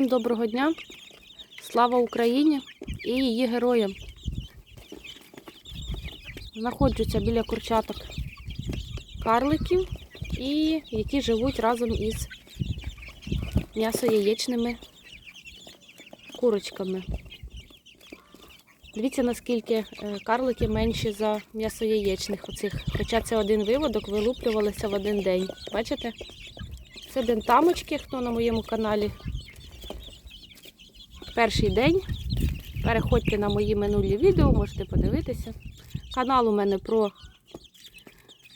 Всім доброго дня. Слава Україні і її героям. Знаходжуся біля курчаток карликів, і які живуть разом із м'ясо-яєчними курочками. Дивіться, наскільки е, карлики менші за м'ясо-яєчних оцих. Хоча це один виводок, вилуплювалися в один день. Бачите? Це бентамочки, хто на моєму каналі. Перший день. Переходьте на мої минулі відео, можете подивитися. Канал у мене про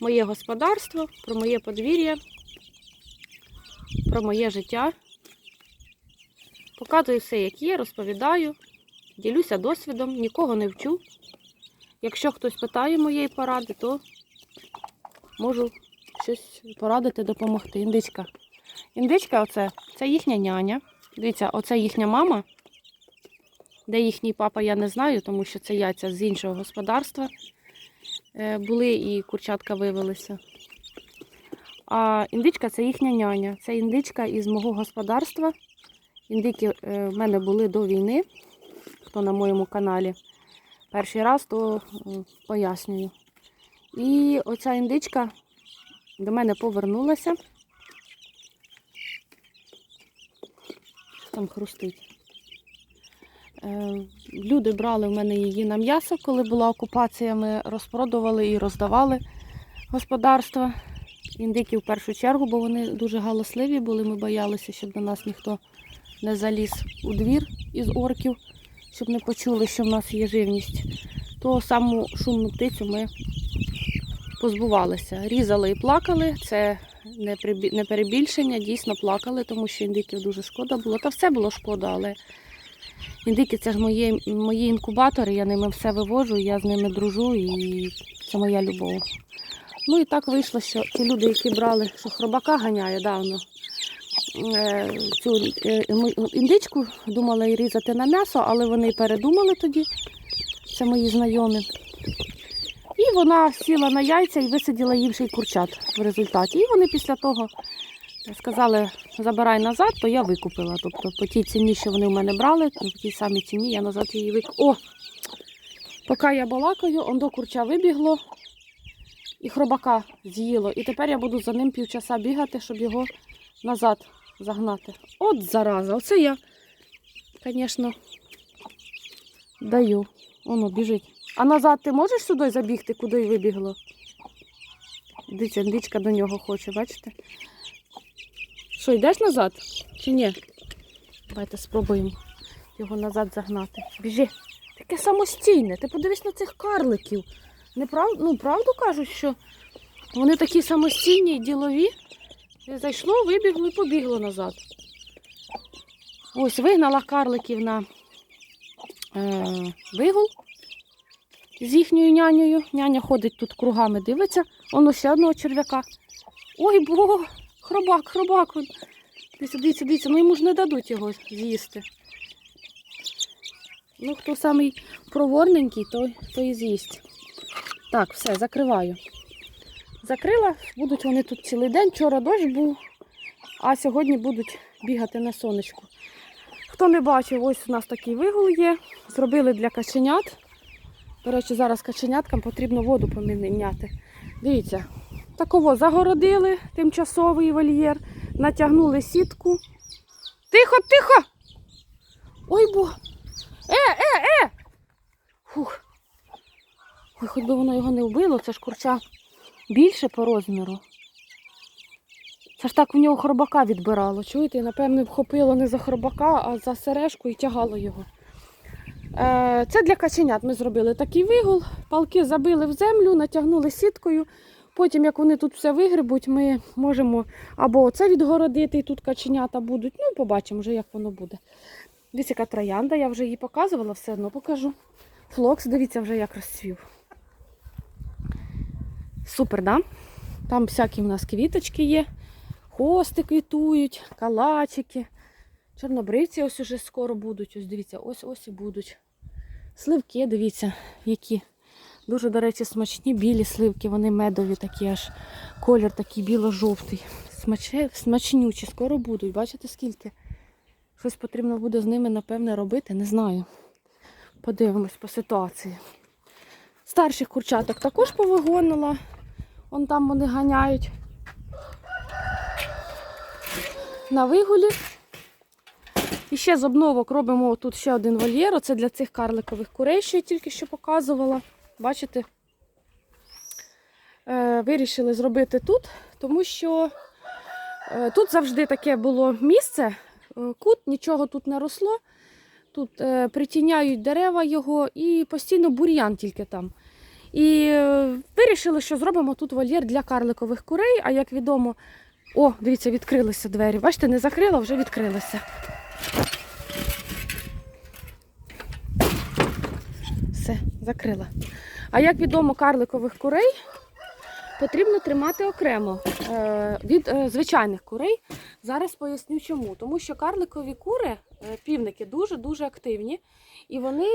моє господарство, про моє подвір'я, про моє життя. Показую все, як є, розповідаю, ділюся досвідом, нікого не вчу. Якщо хтось питає моєї поради, то можу щось порадити, допомогти. Індичка. Індичка оце, це їхня няня. Дивіться, оце їхня мама. Де їхній папа, я не знаю, тому що це яйця з іншого господарства е, були і курчатка вивелися. А індичка це їхня няня. Це індичка із мого господарства. Індики е, в мене були до війни. Хто на моєму каналі перший раз, то пояснюю. І оця індичка до мене повернулася. Там хрустить. Е, Люди брали в мене її на м'ясо, коли була окупація, ми розпродували і роздавали господарства. Індики в першу чергу, бо вони дуже галасливі були. Ми боялися, щоб до нас ніхто не заліз у двір із орків, щоб не почули, що в нас є живність. То саму шумну птицю ми позбувалися. Різали і плакали. Це не перебільшення, дійсно плакали, тому що індиків дуже шкода було. Та все було шкода, але індики це ж мої, мої інкубатори, я ними все вивожу, я з ними дружу і це моя любов. Ну і так вийшло, що ті люди, які брали, що хробака ганяє давно, е, цю е, індичку думали різати на м'ясо, але вони передумали тоді. Це мої знайомі. І вона сіла на яйця і висиділа їм ще й курчат в результаті. І вони після того сказали, забирай назад, то я викупила. Тобто по тій ціні, що вони в мене брали, по тій самій ціні я назад її викупила. О! Поки я балакаю, он до курча вибігло і хробака з'їло. І тепер я буду за ним півчаса бігати, щоб його назад загнати. От зараза, оце я, звісно, даю. Воно біжить. А назад ти можеш сюди забігти, куди й вибігло? Дивіться, до нього хоче, бачите? Що, йдеш назад? Чи ні? Давайте спробуємо його назад загнати. Біжи. Таке самостійне. Ти подивись на цих карликів. Не прав... ну, правду кажуть, що вони такі самостійні і ділові. Зайшло, вибігло і побігло назад. Ось вигнала карликів на е, вигул з їхньою нянею. Няня ходить тут кругами, дивиться. Воно ще одного черв'яка. Ой, бо, хробак, хробак. Дивіться, дивіться, дивіться, ну йому ж не дадуть його з'їсти. Ну, хто самий проворненький, той, той з'їсть. Так, все, закриваю. Закрила, будуть вони тут цілий день. Вчора дощ був, а сьогодні будуть бігати на сонечку. Хто не бачив, ось у нас такий вигул є. Зробили для каченят. До речі, зараз каченяткам потрібно воду поміняти. Дивіться, такого загородили тимчасовий вольєр, натягнули сітку. Тихо, тихо! Ой бо. Е, е, е! Фух. Ой, хоч би воно його не вбило, це ж курча більше по розміру. Це ж так в нього хробака відбирало. Чуєте, і напевне вхопило не за хробака, а за сережку і тягало його. Е, Це для каченят ми зробили такий вигул, палки забили в землю, натягнули сіткою. Потім, як вони тут все вигребуть, ми можемо або оце відгородити, і тут каченята будуть. Ну, побачимо вже, як воно буде. Дивіться, яка троянда, я вже її показувала, все одно покажу. Флокс, дивіться, вже як розцвів. Супер, да? Там всякі в нас квіточки є, хости квітують, калачики. Чорнобривці ось уже скоро будуть. Ось дивіться, ось ось і будуть. Сливки, дивіться, які. Дуже, до речі, смачні білі сливки, вони медові такі аж. Колір такий біло-жовтий. Смачнючі, скоро будуть. Бачите скільки? Щось потрібно буде з ними, напевне, робити, не знаю. Подивимось по ситуації. Старших курчаток також повигонила. Вон там вони ганяють. На вигулі. І ще з обновок робимо тут ще один вольєр. Оце для цих карликових курей, що я тільки що показувала. Бачите? Е, вирішили зробити тут, тому що е, тут завжди таке було місце, е, кут, нічого тут не росло. Тут притіняють дерева його і постійно бур'ян тільки там. І вирішили, що зробимо тут вольєр для карликових курей. А як відомо, о, дивіться, відкрилися двері. Бачите, не закрила, вже відкрилися. Все, закрила. А як відомо, карликових курей потрібно тримати окремо е, від е, звичайних курей. Зараз поясню чому. Тому що карликові кури, е, півники, дуже-дуже активні. І вони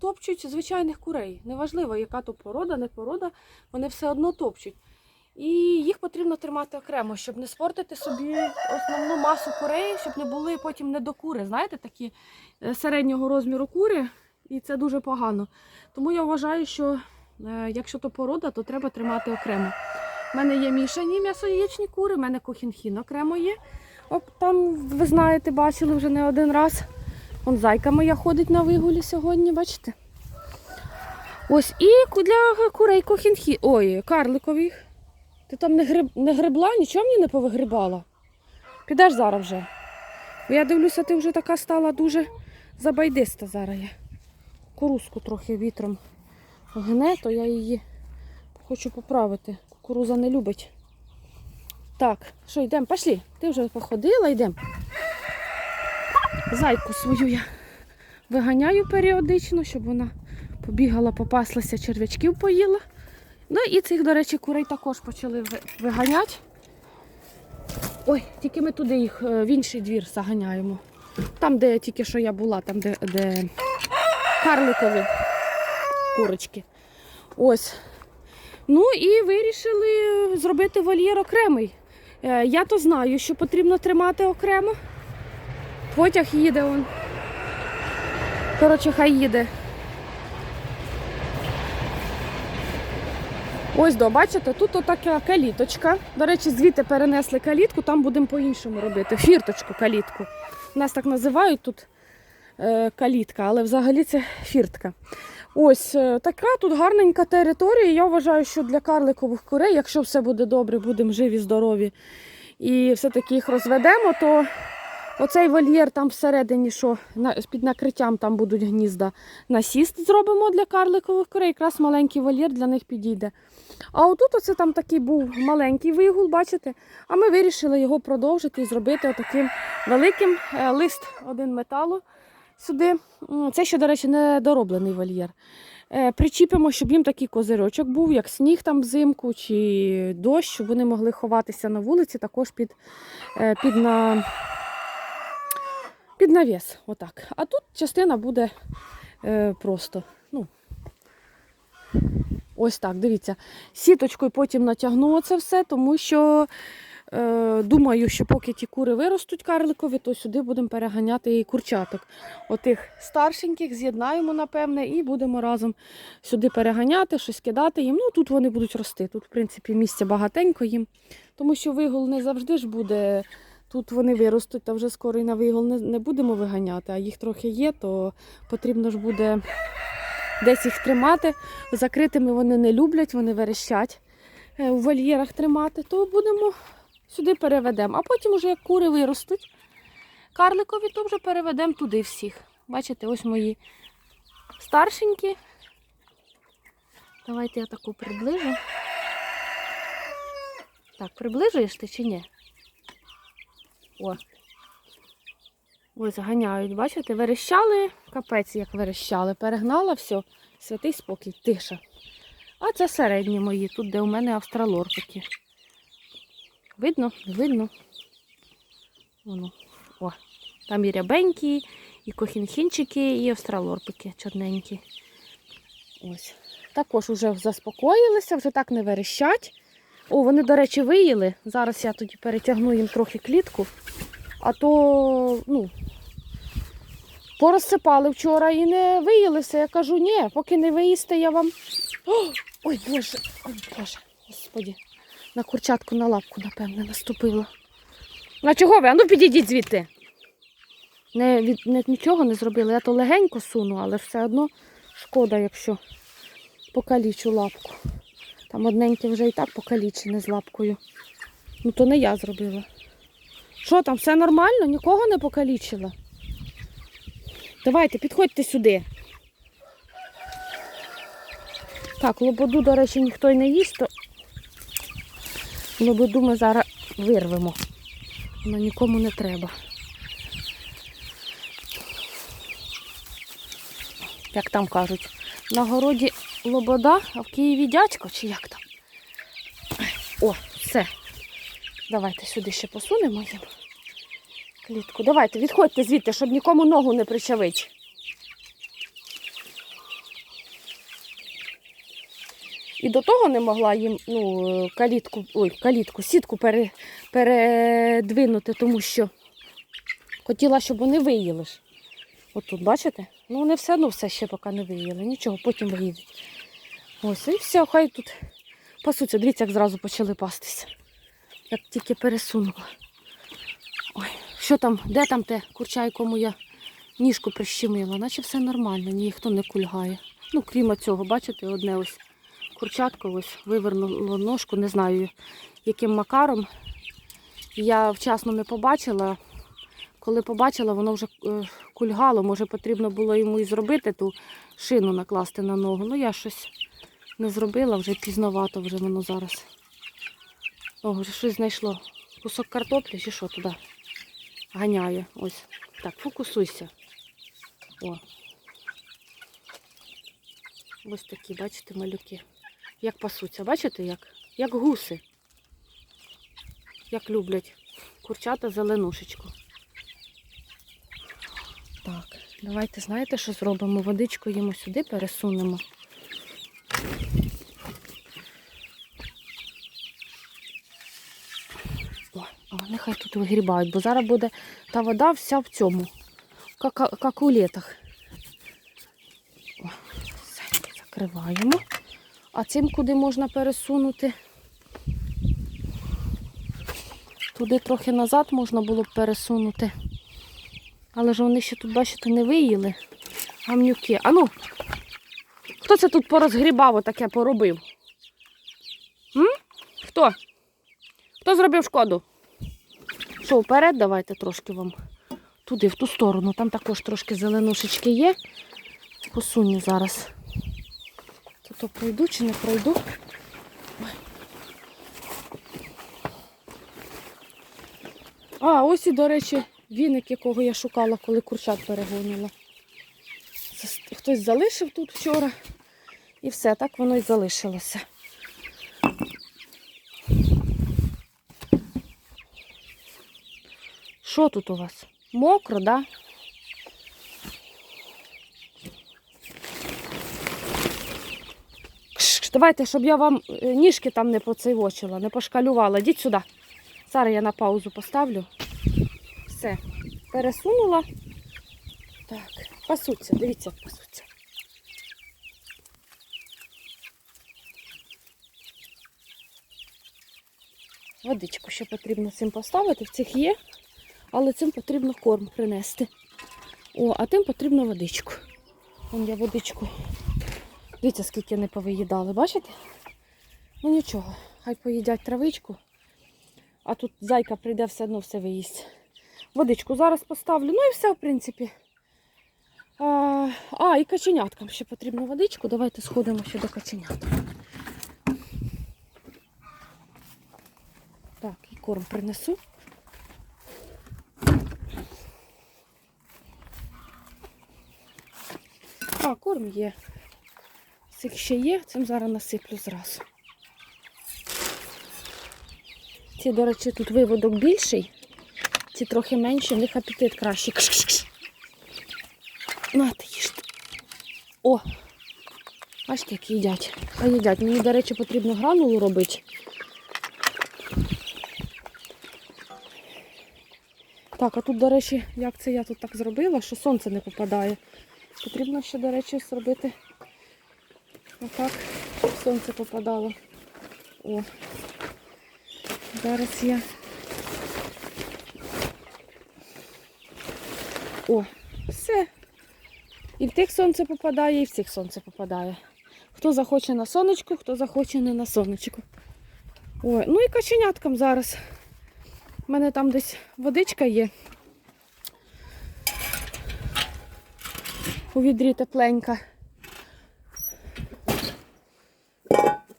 топчуть звичайних курей. Неважливо, яка то порода, не порода, вони все одно топчуть. І їх потрібно тримати окремо, щоб не спортити собі основну масу курей, щоб не були потім недокури. Знаєте, такі середнього розміру кури, і це дуже погано. Тому я вважаю, що е, якщо то порода, то треба тримати окремо. У мене є мішані м'ясо-яєчні кури, в мене кохінхін окремо є. Оп, там, ви знаєте, бачили вже не один раз. Вон зайка моя ходить на вигулі сьогодні, бачите? Ось і для курей кохінхі. Ой, карликових. Ти там не, гриб... не грибла, нічого мені не повигрибала. Підеш зараз вже. Я дивлюся, ти вже така стала дуже забайдиста зараз. Кукурузку трохи вітром гне, то я її хочу поправити. Кукуруза не любить. Так, що йдемо? Пішли. Ти вже походила, йдемо. Зайку свою я виганяю періодично, щоб вона побігала, попаслася, черв'ячків поїла. Ну і цих, до речі, курей також почали виганяти. Ой, тільки ми туди їх е, в інший двір заганяємо. Там, де тільки що я була, там, де, де карликові курочки. Ось. Ну і вирішили зробити вольєр окремий. Е, Я то знаю, що потрібно тримати окремо. Потяг їде он. Коротше, хай їде. Ось до, бачите, тут така каліточка. До речі, звідти перенесли калітку, там будемо по-іншому робити. Фірточку, калітку. Нас так називають тут калітка, але взагалі це фіртка. Ось е, така тут гарненька територія. Я вважаю, що для карликових курей, якщо все буде добре, будемо живі, здорові і все-таки їх розведемо, то оцей вольєр там всередині, що під накриттям там будуть гнізда, насіст зробимо для карликових курей. Якраз маленький вольєр для них підійде. А отут оце там такий був маленький вигул, бачите? А ми вирішили його продовжити і зробити отаким великим е, лист один металу сюди. Це ще, до речі, недороблений вольєр. Е, Причіпимо, щоб їм такий козирьочок був, як сніг там взимку чи дощ, щоб вони могли ховатися на вулиці, також під, е, під, на, під навіс. Отак. А тут частина буде е, просто. Ну, ось так, дивіться. Сіточкою потім натягну це все, тому що думаю, що поки ті кури виростуть карликові, то сюди будемо переганяти і курчаток. Отих старшеньких з'єднаємо, напевне, і будемо разом сюди переганяти, щось кидати їм. Ну, тут вони будуть рости. Тут, в принципі, місця багатенько їм, тому що вигул не завжди ж буде. Тут вони виростуть, та вже скоро і на вигул не, не будемо виганяти, а їх трохи є, то потрібно ж буде десь їх тримати. Закритими вони не люблять, вони верещать е, у вольєрах тримати, то будемо сюди переведемо. А потім, уже як кури виростуть, карликові, то вже переведемо туди всіх. Бачите, ось мої старшенькі. Давайте я таку приближу. Так, приближуєш ти чи ні? О. Ось ганяють, бачите, верещали, капець як верещали. Перегнала все, святий спокій, тиша. А це середні мої, тут де у мене австралорпики. Видно? Видно. Воно. О, там і рябенькі, і кохінхінчики, і австралорпики чорненькі. Ось. Також вже заспокоїлися, вже так не верещать. О, вони, до речі, виїли. Зараз я тоді перетягну їм трохи клітку. А то, ну, Порозсипали вчора і не виїлися. Я кажу, ні, поки не виїсте, я вам. Ой, Боже, ой, Боже, господі. На курчатку на лапку, напевне, наступила. А чого ви? А ну підійдіть звідти. Не, від, не, нічого не зробили. Я то легенько суну, але все одно шкода, якщо покалічу лапку. Там одненьке вже і так покалічене з лапкою. Ну то не я зробила. Що там, все нормально? Нікого не покалічила? Давайте, підходьте сюди. Так, лободу, до речі, ніхто й не їсть, то лободу ми зараз вирвемо. Вона нікому не треба. Як там кажуть, на городі лобода, а в Києві дядько, чи як там? О, все. Давайте сюди ще посунемо їм клітку. Давайте, відходьте звідти, щоб нікому ногу не причавить. І до того не могла їм ну, калітку, ой, калітку, сітку пере, передвинути, тому що хотіла, щоб вони виїли ж. От тут, бачите? Ну, вони все одно все ще поки не виїли. Нічого, потім виїдуть. Ось, і все, хай тут пасуться. Дивіться, як зразу почали пастися. Як тільки пересунула. Ой, що там, де там те курча, якому я ніжку прищемила? Наче все нормально, ніхто не кульгає. Ну, крім цього, бачите, одне ось курчатко ось вивернуло ножку, не знаю яким макаром. Я вчасно не побачила. Коли побачила, воно вже е, кульгало, може потрібно було йому і зробити ту шину накласти на ногу. Ну я щось не зробила, вже пізновато вже воно зараз. О, вже щось знайшло. Кусок картоплі чи що туди ганяє. Ось. Так, фокусуйся. О. Ось такі, бачите, малюки. Як пасуться, бачите, як? Як гуси. Як люблять курчата зеленушечку. Так, давайте знаєте, що зробимо? Водичку йому сюди пересунемо. Вони тут вигрібають, бо зараз буде та вода вся в цьому, как у літах. Закриваємо. А цим куди можна пересунути? Туди трохи назад можна було б пересунути. Але ж вони ще тут, бачите, не виїли. Гамнюки. Ану, хто це тут порозгрібав отаке поробив? М? Хто? Хто зробив шкоду? Що, вперед давайте трошки вам. Туди, в ту сторону. Там також трошки зеленушечки є. Посуню зараз. То, пройду чи не пройду. А, ось і, до речі, віник, якого я шукала, коли курчат перегонила. Хтось залишив тут вчора. І все, так воно і залишилося. Що тут у вас? Мокро, да? Кш, Давайте, щоб я вам е, ніжки там не поцейвочила, не пошкалювала. Йдіть сюди. Зараз я на паузу поставлю. Все, пересунула. Так, пасуться, дивіться, пасуться. Водичку ще потрібно цим поставити, в цих є, але цим потрібно корм принести. О, а тим потрібно водичку. Вон я водичку. Дивіться, скільки не повиїдали, бачите? Ну нічого, хай поїдять травичку, а тут зайка прийде, все одно все виїсть. Водичку зараз поставлю. Ну і все, в принципі. А, а і каченяткам ще потрібно водичку. Давайте сходимо ще до каченят. Так, і корм принесу. А, корм є. Цих ще є, цим зараз насиплю зразу. Ці, до речі, тут виводок більший, ці трохи менші, в них апетит кращий. Кш-кш-кш. Нате, їжте. О! Бачите, як їдять. А їдять. Мені, до речі, потрібно гранулу робити. Так, а тут, до речі, як це я тут так зробила, що сонце не попадає. Потрібно ще, до речі, зробити отак, сонце попадало. О. Зараз я. О, все. І в тих сонце попадає, і в цих сонце попадає. Хто захоче на сонечку, хто захоче не на сонечку. Ой, ну і каченяткам зараз. У мене там десь водичка є. У відрі тепленька.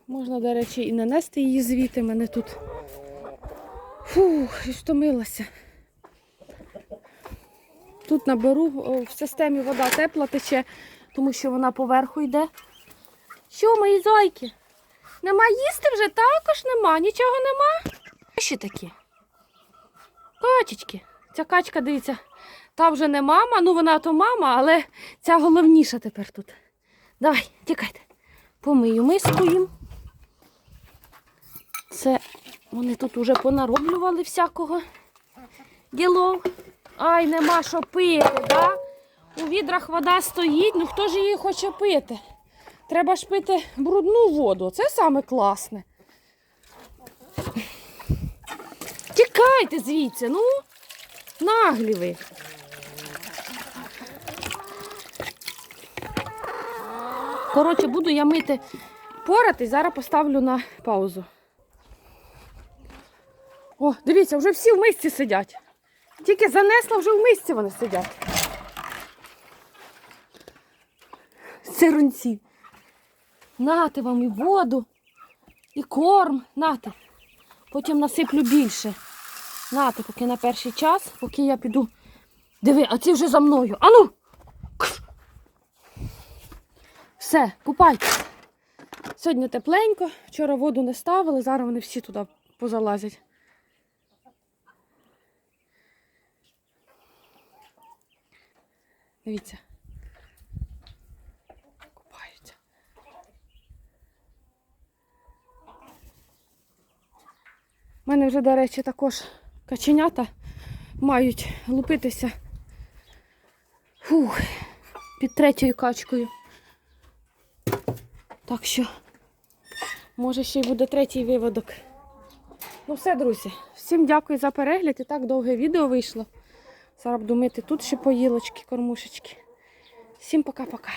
Можна, до речі, і нанести її звідти. Мене тут. Фух, і втомилася. Тут наберу, в системі вода тепла тече, тому що вона поверху йде. Що, мої зойки? Нема їсти вже також нема, нічого нема. Що такі? Качечки. Ця качка, дивіться, та вже не мама, ну вона то мама, але ця головніша тепер тут. Давай, тікайте. Помию миску їм. Це вони тут уже понароблювали всякого ділов. Ай, нема що пити, да? У відрах вода стоїть, ну хто ж її хоче пити? Треба ж пити брудну воду. Це саме класне. Тікайте звідси, ну, наглі ви. Коротше, буду я мити порати, зараз поставлю на паузу. О, дивіться, вже всі в мисці сидять. Тільки занесла, вже в мисці вони сидять. Сирунці. Нате вам і воду, і корм. Нате. Потім насиплю більше. Нате, поки на перший час, поки я піду. Диви, а ці вже за мною. Ану! Все, купайтесь. Сьогодні тепленько, вчора воду не ставили, зараз вони всі туди позалазять. Дивіться. Купаються. У мене вже, до речі, також каченята мають лупитися Фух, під третьою качкою. Так що, може ще й буде третій виводок. Ну все, друзі, всім дякую за перегляд. І так довге відео вийшло. Зараз буду тут ще поїлочки, кормушечки. Всім пока-пока.